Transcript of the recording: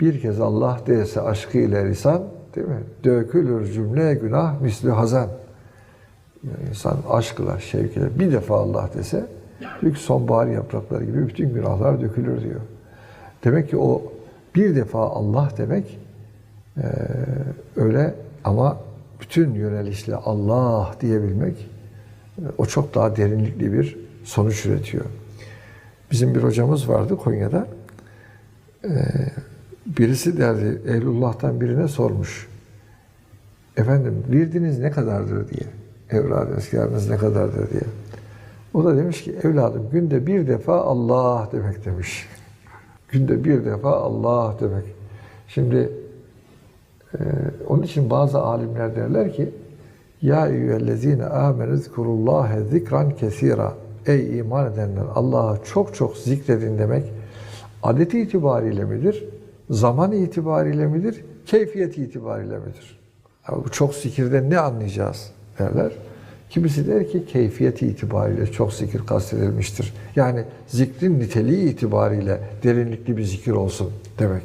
Bir kez Allah dese aşkı ile lisan, değil mi? Dökülür cümle günah misli hazan. Yani insan aşkla, şevkiyle bir defa Allah dese, diyor ki sonbahar yaprakları gibi bütün günahlar dökülür diyor. Demek ki o bir defa Allah demek eee, öyle ama bütün yönelişle Allah diyebilmek e, o çok daha derinlikli bir sonuç üretiyor. Bizim bir hocamız vardı Konya'da. Eee, birisi derdi Ehlullah'tan birine sormuş. Efendim virdiniz ne kadardır diye. Evladı eskarınız ne kadardır diye. O da demiş ki evladım günde bir defa Allah demek demiş. Günde bir defa Allah demek. Şimdi e, onun için bazı alimler derler ki Ya eyyühellezine amenü zkurullâhe zikran kesira Ey iman edenler Allah'ı çok çok zikredin demek adet itibariyle midir? Zaman itibariyle midir? Keyfiyet itibariyle midir? Ya bu çok zikirden ne anlayacağız derler. Kimisi der ki keyfiyet itibariyle çok zikir kastedilmiştir. Yani zikrin niteliği itibariyle derinlikli bir zikir olsun demek.